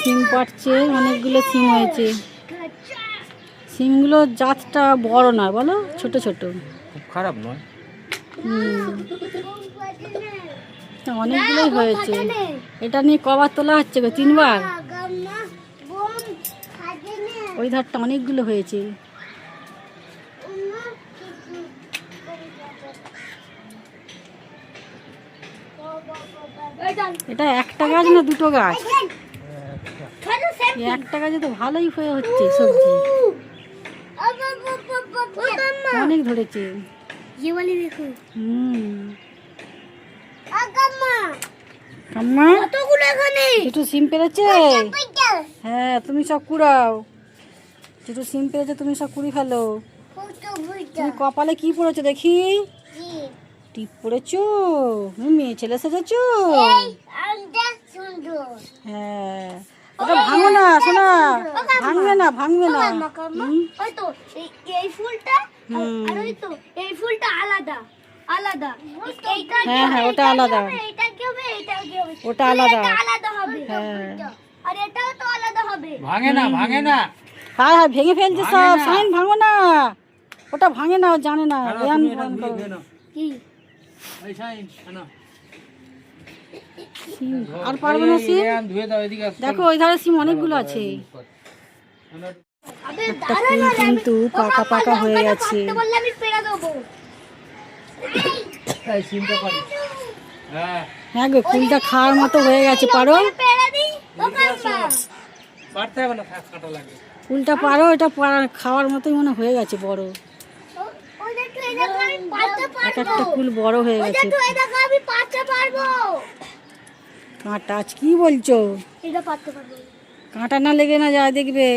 সিম পাড়ছে অনেকগুলো সিম হয়েছে। সিমগুলোর জাতটা বড় নয় বলো? ছোট ছোট। খুব খারাপ নয়। অনেকগুলোই হয়েছে। এটা নিয়ে কবার তোলা হচ্ছে গো তিনবার। ওই ধারটা অনেকগুলো হয়েছে। এটা একটা গাছ না দুটো গাছ? এক টাকা যেতে ভালোই হয়ে হচ্ছে সবজি। অনেক ধরেছে। সিম পেরেছে? হ্যাঁ তুমি সব কুড়াও। সিম পেরেছে তুমি সব কুড়ি ফেলো। তুমি কপালে কি পড়েছো দেখি? টিপ পড়েছো? মেয়ে ছেলে সেজেছো? হ্যাঁ। ওটা ভাঙো না শোনা ভাঙবে না ভাঙবে না। ওই তো এই- ফুলটা আর ওই তো এই ফুলটা আলাদা আলাদা। হ্যাঁ, হ্যাঁ, ওটা আলাদা। হবে, কি হবে এইটা কি হবে ওটা আলাদা। আলাদা হবে হ্যাঁ। আর এটাও তো আলাদা হবে। ভাঙে না ভাঙে না। হ্যাঁ হ্যাঁ ভেঙে ফেলছে সব। সাইন ভাঙো না। ওটা ভাঙে না জানে না। নাও। কি? এই। সিম, আর পারবে না সিম। দেখো ওই ধারে সিম অনেকগুলো আছে। একটা দাঁড়া ফুল না রে, আমি- কিন্তু পাকা পাকা হয়ে গেছে। হ্যাঁ, হ্যাঁ গো ফুলটা খাওয়ার মতো হয়ে গেছে পারো। ফুলটা পারো এটা খাওয়ার মতোই মনে হয়ে গেছে বড়। এক একটা ফুল বড় হয়ে গেছে দেখো, এই দেখো, আমি পারতে পারব কাঁটা আজ কি বলছো? এটা পারতে পারব কাঁটা না লেগে না যায় দেখবে।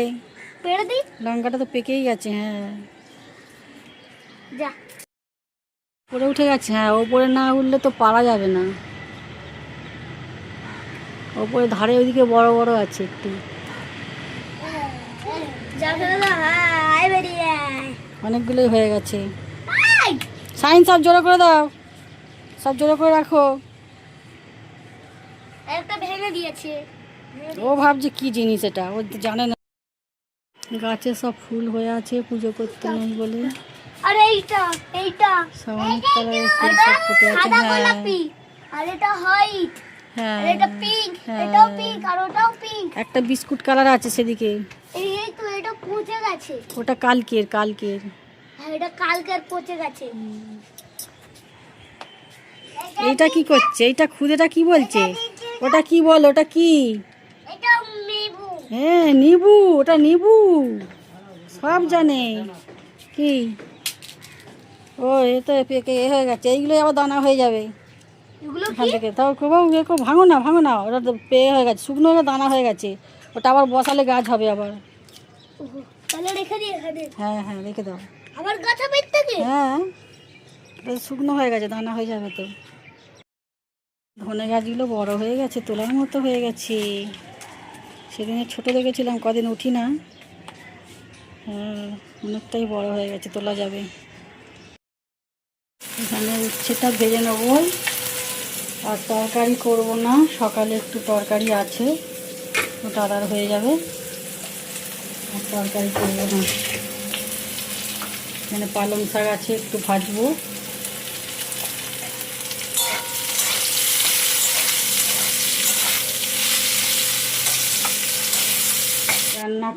পেড়ে দিই? লঙ্কাটা তো পেকেই গেছে হ্যাঁ। যা। উপরে উঠে গেছে হ্যাঁ ওপরে না উঠলে তো পারা যাবে না। ওপরে ধারে ওইদিকে বড় বড় আছে একটু। অনেকগুলোই হয়ে গেছে। সাইন সব জোড়া করে দাও। সব জোড়া করে রাখো। একটা ভেঙে দিয়েছে। ও ভাবছে কি জিনিস এটা ও জানে না। গাছে সব ফুল হয়ে আছে পুজো করতে নেই বলে। আর এইটা এইটা। সব অনেক কালারের ফুল সব ফুটে আছে হ্যাঁ। আর এটা হোয়াইট। হ্যাঁ। এটা পিঙ্ক। এটাও পিঙ্ক আর ওটাও পিঙ্ক একটা বিস্কুট কালার আছে সেদিকে। এই এই তো এটা পচে গেছে। ওটা কালকের কালকের। হ্যাঁ এটা কালকের পচে গেছে। এইটা কি করছে? এইটা খুদেটা কি বলছে? ওটা কি বল ওটা কি? হ্যাঁ নিবু ওটা নিবু। সব জানে। কি? ও এ তো পেকে এ হয়ে গেছে এইগুলো আবার দানা হয়ে যাবে। এগুলো এখান থেকে। তাও ভাঙো না ভাঙো না ওটা তো পেয়ে হয়ে গেছে শুকনো দানা হয়ে গেছে। ওটা আবার বসালে গাছ হবে আবার। হ্যাঁ হ্যাঁ রেখে দাও। আবার গাছা হ্যাঁ শুকনো হয়ে গেছে দানা হয়ে যাবে তো। ধনে গাছগুলো বড় হয়ে গেছে, তোলার মতো হয়ে গেছে। সেদিনে ছোট দেখেছিলাম, কদিন উঠি না। অনেকটাই বড় হয়ে গেছে, তোলা যাবে। এখানে উচ্ছেটা ভেজে নেব। আর তরকারি করব না, সকালে একটু তরকারি আছে ওটা আদার হয়ে যাবে। আর তরকারি করব না। এখানে পালং শাক আছে, একটু ভাজবো।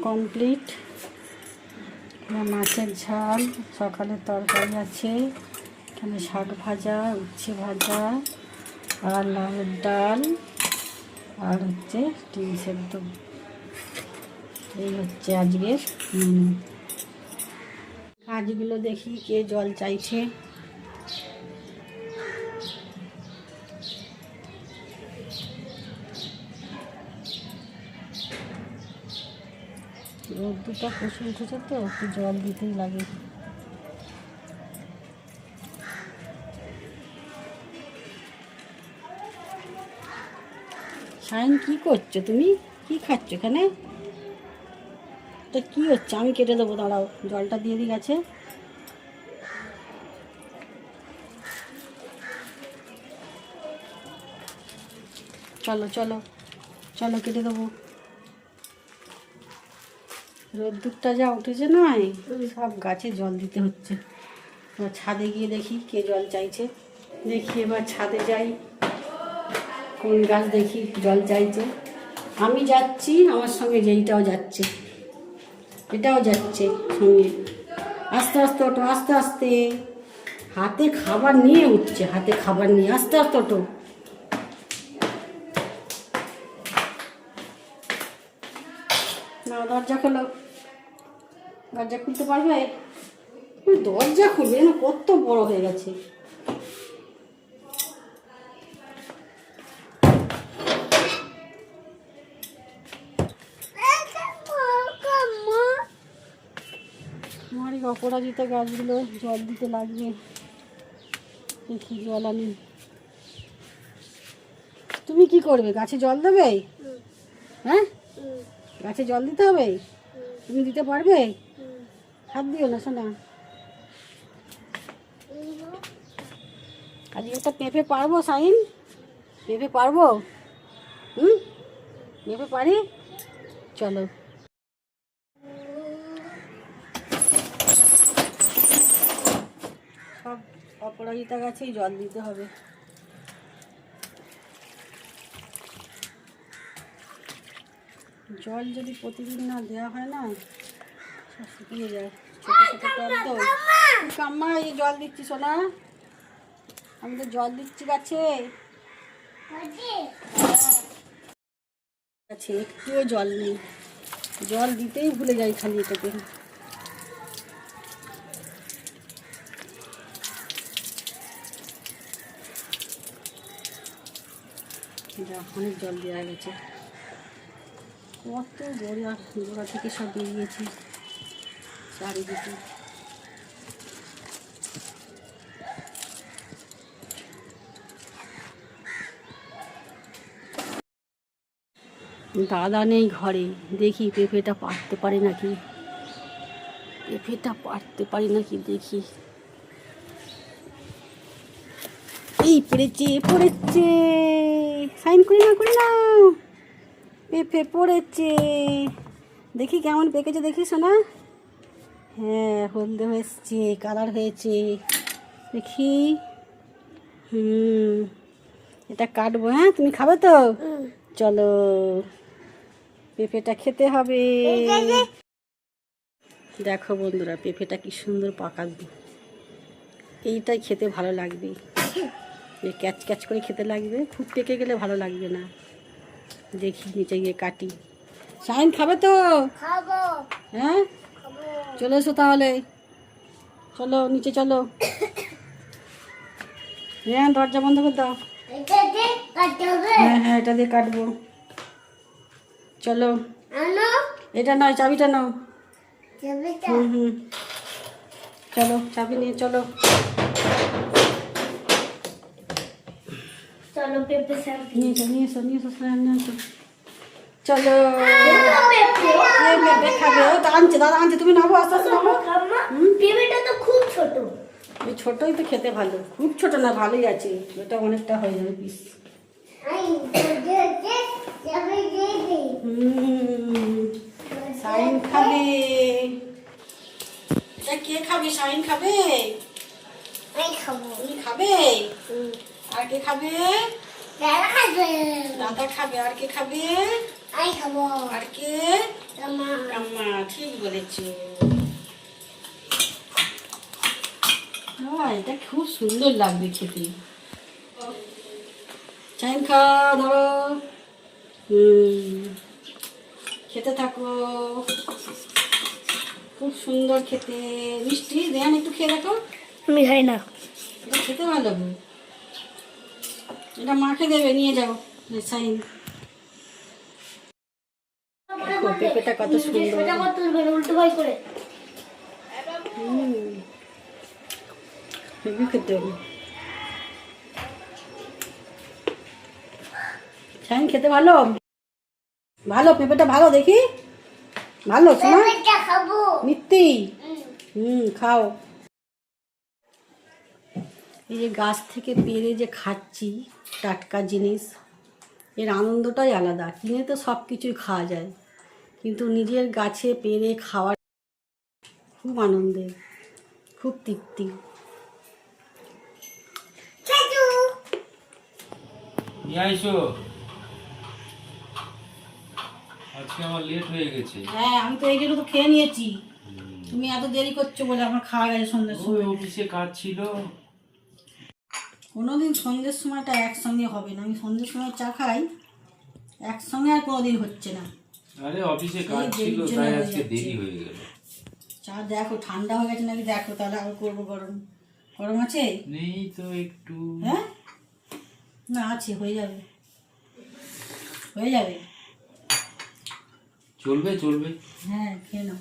কমপ্লিট মাছের ঝাল, সকালের তরকারি আছে। এখানে শাক ভাজা, উচ্ছে ভাজা, আর লাউয়ের ডাল, আর হচ্ছে ডিম সেদ্ধ। এই হচ্ছে আজকের মেনু কাজগুলো দেখি কে জল চাইছে। রোদ্দুরটা প্রচুর উঠেছে তো, একটু জল দিতেই লাগে সাইন কি করছ তুমি? কি খাচ্ছ এখানে? কি হচ্ছে? আমি কেটে দেবো, দাঁড়াও, জলটা দিয়ে দিই গেছে। চলো চলো চলো, কেটে দেবো। রোদ্দুরটা যা উঠেছে নয় সব গাছে জল দিতে হচ্ছে। এবার ছাদে গিয়ে দেখি কে জল চাইছে। দেখি এবার ছাদে যাই, কোন গাছ দেখি জল চাইছে। আমি যাচ্ছি, আমার সঙ্গে যেইটাও যাচ্ছে। এটাও যাচ্ছে সঙ্গে। আস্তে আস্তে ওটো আস্তে আস্তে। হাতে খাবার নিয়ে উঠছে, হাতে খাবার নিয়ে। আস্তে আস্তে ওটো দরজা খোলো। দরজা খুলতে পারবে? দরজা খুলবে না কত বড় হয়ে গেছে। আমার এই অপরাজিতা গাছগুলো জল দিতে লাগবে। দেখি জল আনি। তুমি কি করবে? গাছে জল দেবে? হ্যাঁ? গাছে জল দিতে হবে? তুমি দিতে পারবে? হাত দিও না, শোনা। আজকে একটা পেঁপে পারব সাইন পেঁপে পারব? হুম? পেঁপে পারি? চলো। সব অপরাজিতা গাছেই জল দিতে হবে। জল যদি প্রতিদিন না দেওয়া হয় না শুকিয়ে যায়। তো কাম্মা, এই জল দিচ্ছি, সোনা। আমি তো জল দিচ্ছি, গাছে। গাছে, একটুও জল নেই। জল দিতেই ভুলে যাই খালি এটাকে। অনেক জল দেওয়া গেছে। কত গোড়া গোড়া থেকে সব বেরিয়েছে। চারিদিকে। দাদা নেই ঘরে, দেখি পেঁপেটা পারতে পারে নাকি? পেঁপেটা পারতে পারি নাকি দেখি। এই পড়েছে পড়েছে। সাইন করি না করি না। পেঁপে পড়েছে। দেখি কেমন পেকেছে, দেখি শোনা। হ্যাঁ হলদে হয়েছে কালার হয়েছে। দেখি। হুম এটা কাটবো হ্যাঁ তুমি খাবে তো? চলো পেঁপেটা খেতে হবে। দেখো বন্ধুরা পেঁপেটা কি সুন্দর পাকাবি। এইটাই খেতে ভালো লাগবে। এই ক্যাচ ক্যাচ করে খেতে লাগবে খুব পেকে গেলে ভালো লাগবে না। দেখি নিচে গিয়ে কাটি। সাইন খাবে তো? হ্যাঁ? চলে এসো তাহলে। চলো নিচে চলো। হ্যাঁ দরজা বন্ধ করে দাও। হ্যাঁ হ্যাঁ এটা দিয়ে কাটবো। চলো। এটা নয় চাবিটা নাও। হুম হুম। চলো চাবি নিয়ে চলো। চলো পেঁপে নিয়ে এসো নিয়ে এসো নিয়ে এসো। চলো। পেঁপে এ মেয়ে খাবে ও তো আনছে দাদা আনছে তুমি নাবো আস্তে আস্তে পেঁপেটা তো খুব ছোট। ছোটই তো খেতে ভালো। খুব ছোট না ভালোই আছে। এটা অনেকটা হয়ে যাবে পিস সাইন খাবে। এটা কে খাবে? সাইন খাবে? খাব। তুমি খাবে? আর কে খাবে? দাদা খাবে। দাদা খাবে। আর কে খাবে? আই খাব আর কে? আমা আম্মা ঠিক বলেছ। হ্যাঁ এটা খুব সুন্দর লাগবে খেতে। চাইন খা ধরো। হুম। খেতে থাকো। খুব সুন্দর খেতে। মিষ্টি দেন একটু খেয়ে দেখো। আমি খাই না। এটা খেতে ভালো। এটা মাকে দেবে নিয়ে যাও। সাইন। দেখো পেঁপেটা কত সুন্দর। এটা উল্টো ভাই করে। খেতে হবে। সাইন খেতে ভালো? ভালো পেঁপেটা ভালো দেখি। ভালো শোনা? মিত্তি হুম। খাও। এই যে গাছ থেকে পেরে যে খাচ্ছি টাটকা জিনিস এর আনন্দটাই আলাদা। কিনে তো সব কিছুই খাওয়া যায়। কিন্তু নিজের গাছে পেরে খাওয়ার খুব আনন্দের খুব তৃপ্তি। নিয়ে আজকে আমার লেট হয়ে গেছে। হ্যাঁ আমি তো এই জন্য তো খেয়ে নিয়েছি। তুমি এত দেরি করছ বলে আমার খাওয়া গেছে সন্ধ্যের সময়। অফিসে কাজ ছিল। কোনোদিন সন্ধ্যের সময়টা একসঙ্গে হবে না। আমি সন্ধ্যের সময় চা খাই একসঙ্গে আর কোনোদিন হচ্ছে না। আরে অফিসে কাজ ছিল তাই আজকে দেরি হয়ে গেল। চা দেখো ঠান্ডা হয়ে গেছে নাকি? দেখো তাহলে আর করব গরম। গরম আছে? নেই তো একটু। হ্যাঁ? না আছে হয়ে যাবে। হয়ে যাবে? চলবে চলবে। হ্যাঁ খেয়ে নাও।